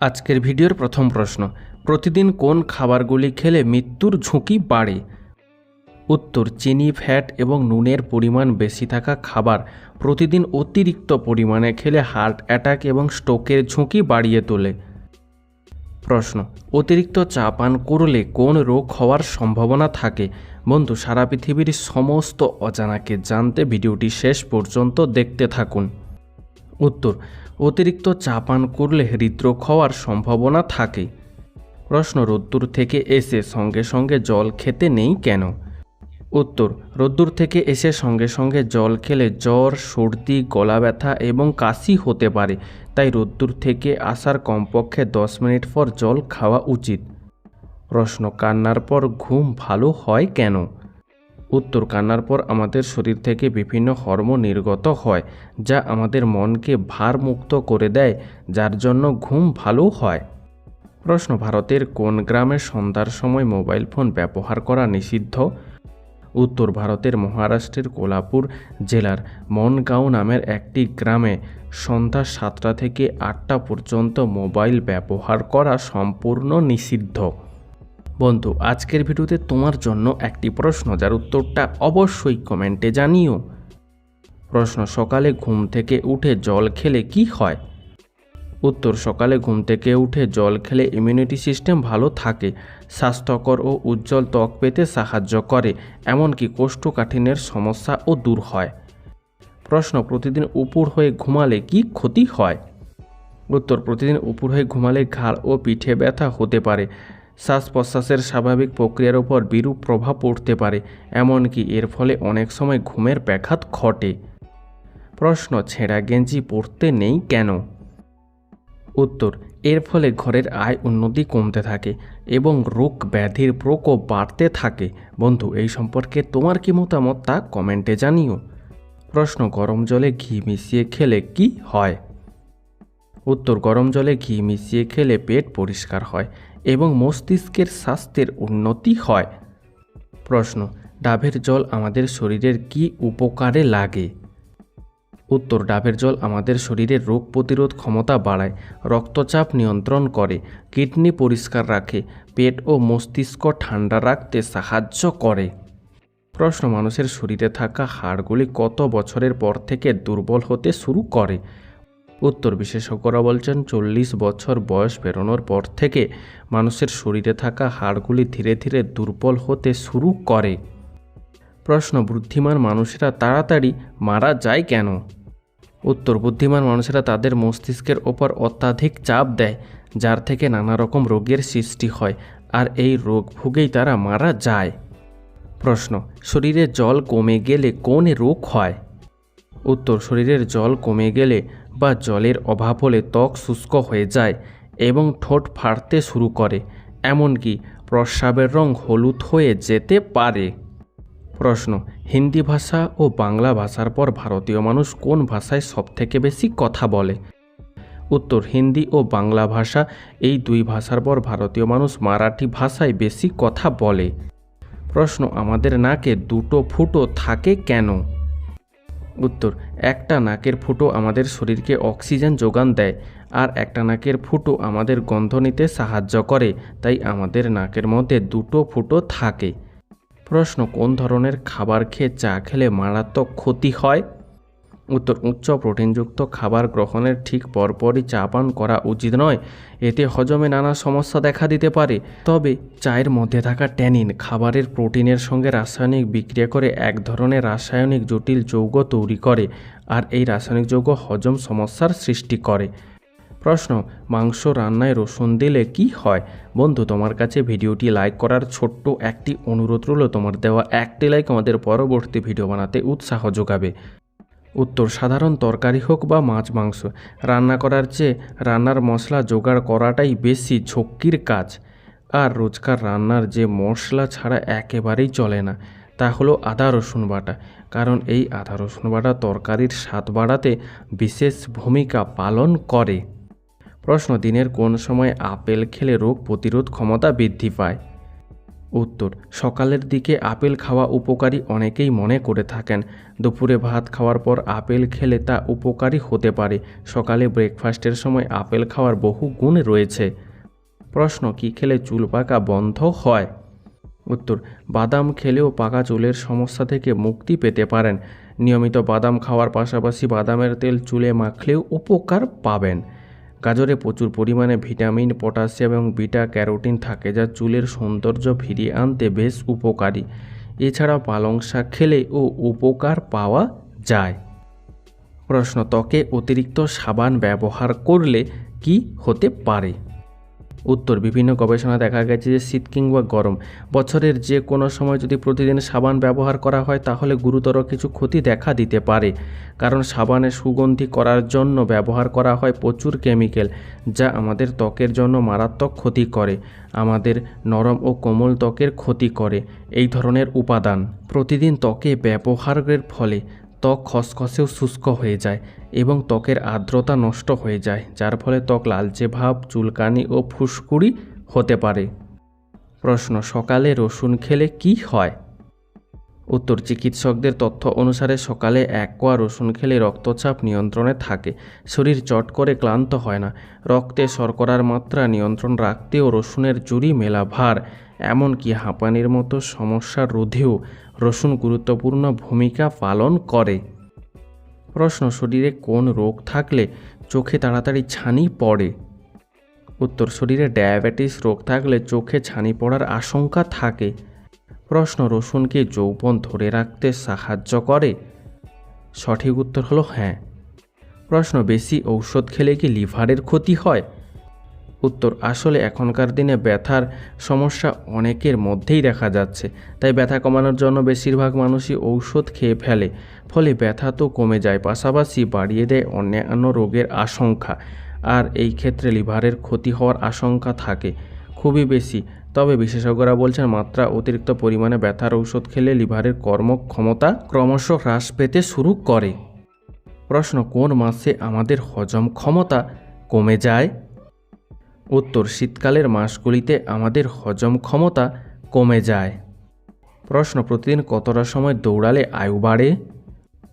আজকের ভিডিওর প্রথম প্রশ্ন, প্রতিদিন কোন খাবারগুলি খেলে মৃত্যুর ঝুঁকি বাড়ে? উত্তর, চিনি, ফ্যাট এবং নুনের পরিমাণ বেশি থাকা খাবার প্রতিদিন অতিরিক্ত পরিমাণে খেলে হার্ট অ্যাটাক এবং স্ট্রোকের ঝুঁকি বাড়িয়ে তোলে। প্রশ্ন, অতিরিক্ত চা পান করলে কোন রোগ হওয়ার সম্ভাবনা থাকে? বন্ধু, সারা পৃথিবীর সমস্ত অজানাকে জানতে ভিডিওটি শেষ পর্যন্ত দেখতে থাকুন। উত্তর অতিরিক্ত চা পান করলে হৃদরোগ হওয়ার সম্ভাবনা থাকে। প্রশ্ন, রোদ্দুর থেকে এসে সঙ্গে সঙ্গে জল খেতে নেই কেন? উত্তর, রোদ্দুর থেকে এসে সঙ্গে সঙ্গে জল খেলে জ্বর, সর্দি, গলা ব্যথা এবং কাশি হতে পারে, তাই রোদ্দুর থেকে আসার কমপক্ষে দশ মিনিট পর জল খাওয়া উচিত। প্রশ্ন, কান্নার পর ঘুম ভালো হয় কেন? উত্তর কান্নার পর আমাদের শরীর থেকে বিভিন্ন হরমোন নির্গত হয়, যা আমাদের মনকে ভারমুক্ত করে দেয়, যার জন্য ঘুম ভালো হয়। প্রশ্ন, ভারতের কোন গ্রামে সন্ধ্যার সময় মোবাইল ফোন ব্যবহার করা নিষিদ্ধ? উত্তর, ভারতের মহারাষ্ট্রের কোলাপুর জেলার মনগাঁও নামের একটি গ্রামে সন্ধ্যা সাতটা থেকে আটটা পর্যন্ত মোবাইল ব্যবহার করা সম্পূর্ণ নিষিদ্ধ। বন্ধু, আজকের ভিডিওতে তোমার জন্য একটি প্রশ্ন, যার উত্তরটা অবশ্যই কমেন্টে জানিও। প্রশ্ন, সকালে ঘুম থেকে উঠে জল খেলে কি হয়? উত্তর, সকালে ঘুম থেকে উঠে জল খেলে ইমিউনিটি সিস্টেম ভালো থাকে, স্বাস্থ্যকর ও উজ্জ্বল ত্বক পেতে সাহায্য করে, এমনকি কোষ্ঠকাঠিন্যের সমস্যাও দূর হয়। প্রশ্ন, প্রতিদিন উপর হয়ে ঘুমালে কি ক্ষতি হয়? উত্তর, প্রতিদিন উপর হয়ে ঘুমালে ঘাড় ও পিঠে ব্যথা হতে পারে শ্বাস প্রশ্বাসের স্বাভাবিক প্রক্রিয়ার উপর বিরূপ প্রভাব পড়তে পারে, এমনকি এর ফলে অনেক সময় ঘুমের ব্যাঘাত ঘটে। প্রশ্ন, ছেঁড়া গেঞ্জি পরতে নেই কেন? উত্তর, এর ফলে ঘরের আয় উন্নতি কমতে থাকে এবং রোগ ব্যাধির প্রকোপ বাড়তে থাকে। বন্ধু, এই সম্পর্কে তোমার কি মতামত তা কমেন্টে জানিও। প্রশ্ন, গরম জলে ঘি মিশিয়ে খেলে কি হয়? উত্তর, গরম জলে ঘি মিশিয়ে খেলে পেট পরিষ্কার হয় এবং মস্তিষ্কের স্বাস্থ্যের উন্নতি হয়। প্রশ্ন, ডাবের জল আমাদের শরীরের কি উপকারে লাগে? উত্তর, ডাবের জল আমাদের শরীরের রোগ প্রতিরোধ ক্ষমতা বাড়ায়, রক্তচাপ নিয়ন্ত্রণ করে, কিডনি পরিষ্কার রাখে, পেট ও মস্তিষ্ক ঠান্ডা রাখতে সাহায্য করে। প্রশ্ন, মানুষের শরীরে থাকা হাড়গুলি কত বছরের পর থেকে দুর্বল হতে শুরু করে? উত্তর বিশেষজ্ঞরা বলছেন, চল্লিশ বছর বয়স পেরোনোর পর থেকে মানুষের শরীরে থাকা হাড়গুলি ধীরে ধীরে দুর্বল হতে শুরু করে। প্রশ্ন, বুদ্ধিমান মানুষেরা তাড়াতাড়ি মারা যায় কেন? উত্তর, বুদ্ধিমান মানুষেরা তাদের মস্তিষ্কের ওপর অত্যাধিক চাপ দেয়, যার থেকে নানা রকম রোগের সৃষ্টি হয়, আর এই রোগ ভুগেই তারা মারা যায়। প্রশ্ন, শরীরে জল কমে গেলে কোন রোগ হয়? উত্তর, শরীরের জল কমে গেলে বা জলের অভাব হলে ত্বক শুষ্ক হয়ে যায় এবং ঠোঁট ফাটতে শুরু করে, এমনকি প্রস্রাবের রং হলুদ হয়ে যেতে পারে। প্রশ্ন, হিন্দি ভাষা ও বাংলা ভাষার পর ভারতীয় মানুষ কোন ভাষায় সবথেকে বেশি কথা বলে? উত্তর, হিন্দি ও বাংলা ভাষা, এই দুই ভাষার পর ভারতীয় মানুষ মারাঠি ভাষায় বেশি কথা বলে। প্রশ্ন, আমাদের নাকে দুটো ফুটো থাকে কেন? উত্তর, একটা নাকের ফুটো আমাদের শরীরকে অক্সিজেন যোগান দেয়, আর একটা নাকের ফুটো আমাদের গন্ধ নিতে সাহায্য করে, তাই আমাদের নাকের মধ্যে দুটো ফুটো থাকে। প্রশ্ন, কোন ধরনের খাবার খেয়ে চা খেলে মারাত্মক ক্ষতি হয়? উত্তর, উচ্চ প্রোটিনযুক্ত খাবার গ্রহণের ঠিক পরপরই চা পান করা উচিত নয়। এতে হজমে নানা সমস্যা দেখা দিতে পারে। তবে চায়ের মধ্যে থাকা ট্যানিন, খাবারের প্রোটিনের সঙ্গে রাসায়নিক বিক্রিয়া করে এক ধরনের রাসায়নিক জটিল যৌগ তৈরি করে, আর এই রাসায়নিক যৌগ হজম সমস্যার সৃষ্টি করে। প্রশ্ন, মাংস রান্নায় রসুন দিলে কি হয়? বন্ধু, তোমার কাছে ভিডিওটি লাইক করার ছোট্ট একটি অনুরোধ রইল। তোমার দেওয়া একটি লাইক আমাদের পরবর্তী ভিডিও বানাতে উৎসাহ যোগাবে। উত্তর, সাধারণ তরকারি হোক বা মাছ, মাংস, রান্না করার চেয়ে রান্নার মশলা জোগাড় করাটাই বেশি ঝক্কির কাজ। আর রোজকার রান্নার যে মশলা ছাড়া একেবারেই চলে না, তা হলো আদা রসুন বাটা। কারণ এই আদা রসুন বাটা তরকারির স্বাদ বাড়াতে বিশেষ ভূমিকা পালন করে। প্রশ্ন, দিনের কোন সময় আপেল খেলে রোগ প্রতিরোধ ক্ষমতা বৃদ্ধি পায়? উত্তর, সকালের দিকে আপেল খাওয়া উপকারী অনেকেই মনে করে থাকেন। দুপুরে ভাত খাওয়ার পর আপেল খেলে তা উপকারী হতে পারে। সকালে ব্রেকফাস্টের সময় আপেল খাওয়ার বহু গুণ রয়েছে। প্রশ্ন, কি খেলে চুল পাকা বন্ধ হয়? উত্তর, বাদাম খেলেও পাকা চুলের সমস্যা থেকে মুক্তি পেতে পারেন। নিয়মিত বাদাম খাওয়ার পাশাপাশি বাদামের তেল চুলে মাখলেও উপকার পাবেন। গাজরে প্রচুর পরিমাণে ভিটামিন, পটাশিয়াম এবং বিটা ক্যারোটিন থাকে যা চুলের সৌন্দর্য ফিরিয়ে আনতে বেশ উপকারী। এছাড়া পালং শাক খেলে ও উপকার পাওয়া যায়। প্রশ্ন ত্বকে অতিরিক্ত সাবান ব্যবহার করলে কি হতে পারে? উত্তর, বিভিন্ন গবেষণা দেখা গেছে যে শীত কিংবা গরম, বছরের যে কোনো সময় যদি প্রতিদিন সাবান ব্যবহার করা হয়, তাহলে গুরুতর কিছু ক্ষতি দেখা দিতে পারে। কারণ সাবানে সুগন্ধি করার জন্য ব্যবহার করা হয় প্রচুর কেমিক্যাল, যা আমাদের ত্বকের জন্য মারাত্মক ক্ষতি করে, আমাদের নরম ও কোমল ত্বকের ক্ষতি করে। এই ধরনের উপাদান প্রতিদিন ত্বকে ব্যবহারের ফলে ত্বক খসখসেও শুষ্ক হয়ে যায় এবং ত্বকের আর্দ্রতা নষ্ট হয়ে যায়, যার ফলে ত্বক লালচে ভাব, চুলকানি ও ফুসকুড়ি হতে পারে। প্রশ্ন, সকালে রসুন খেলে কি হয়? উত্তর, চিকিৎসকদের তথ্য অনুসারে সকালে এক কোয়া রসুন খেলে রক্তচাপ নিয়ন্ত্রণে থাকে। শরীর চট করে ক্লান্ত হয় না। রক্তে শর্করার মাত্রা নিয়ন্ত্রণ রাখতেও রসুনের জুড়ি মেলা ভার। এমনকি হাঁপানির মতো সমস্যা রোধেও রসুন গুরুত্বপূর্ণ ভূমিকা পালন করে। প্রশ্ন, শরীরে কোন রোগ থাকলে চোখে তাড়াতাড়ি ছানি পড়ে? উত্তর, শরীরে ডায়াবেটিস রোগ থাকলে চোখে ছানি পড়ার আশঙ্কা থাকে। প্রশ্ন রসুনকে যৌবন ধরে রাখতে সাহায্য করে? সঠিক উত্তর হলো হ্যাঁ। প্রশ্ন, বেশি ঔষধ খেলে কি লিভারের ক্ষতি হয়? উত্তর, আসলে এখনকার দিনে ব্যথার সমস্যা অনেকের মধ্যেই দেখা যাচ্ছে, তাই ব্যথা কমানোর জন্য বেশিরভাগ মানুষই ঔষধ খেয়ে ফেলে, ফলে ব্যথা তো কমে যায়, পাশাপাশি বাড়িয়ে দেয় অন্যান্য রোগের আশঙ্কা, আর এই ক্ষেত্রে লিভারের ক্ষতি হওয়ার আশঙ্কা থাকে। খুবই বেশি। তবে বিশেষজ্ঞরা বলছেন, মাত্রা অতিরিক্ত পরিমাণে ব্যথার ঔষধ খেলে লিভারের কর্মক্ষমতা ক্রমশ হ্রাস পেতে শুরু করে। প্রশ্ন, কোন মাসে আমাদের হজম ক্ষমতা কমে যায়? উত্তর, শীতকালের মাসগুলিতে আমাদের হজম ক্ষমতা কমে যায়। প্রশ্ন, প্রতিদিন কতটা সময় দৌড়ালে আয়ু বাড়ে?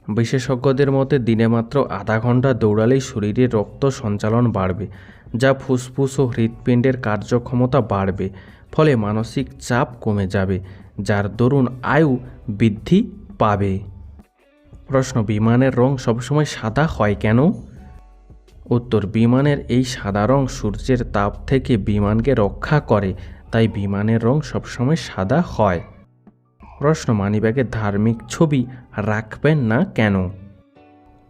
বিশেষজ্ঞদের মতে, দিনে মাত্র আধা ঘণ্টা দৌড়ালেই শরীরে রক্ত সঞ্চালন বাড়বে। যা ফুসফুস ও হৃৎপিণ্ডের কার্যক্ষমতা বাড়বে, ফলে মানসিক চাপ কমে যাবে, যার দরুন আয়ু বৃদ্ধি পাবে। প্রশ্ন, বিমানের রং সবসময় সাদা হয় কেন? উত্তর, বিমানের এই সাদা রং সূর্যের তাপ থেকে বিমানকে রক্ষা করে, তাই বিমানের রং সবসময় সাদা হয়। প্রশ্ন, মানিব্যাগের ধার্মিক ছবি রাখবেন না কেন?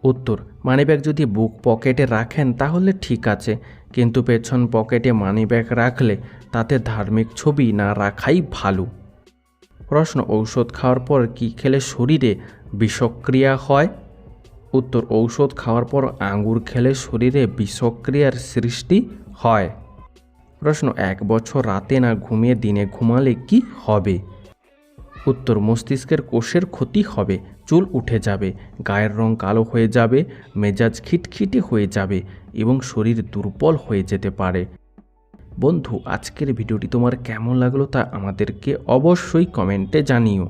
উত্তর, মানিব্যাগ যদি বুক পকেটে রাখেন তাহলে ঠিক আছে, কিন্তু পেছন পকেটে মানিব্যাগ রাখলে তাতে ধার্মিক ছবি না রাখাই ভালো। প্রশ্ন, ঔষধ খাওয়ার পর কি খেলে শরীরে বিষক্রিয়া হয়? উত্তর, ঔষধ খাওয়ার পর আঙ্গুর খেলে শরীরে বিষক্রিয়ার সৃষ্টি হয়। প্রশ্ন, এক বছর রাতে না ঘুমিয়ে দিনে ঘুমালে কি হবে? উত্তর মস্তিষ্কের কোষের ক্ষতি হবে, চুল উঠে যাবে, গায়ের রং কালো হয়ে যাবে, মেজাজ খিটখিটে হয়ে যাবে এবং শরীর দুর্বল হয়ে যেতে পারে। বন্ধু, আজকের ভিডিওটি তোমার কেমন লাগল তা আমাদেরকে অবশ্যই কমেন্টে জানিও।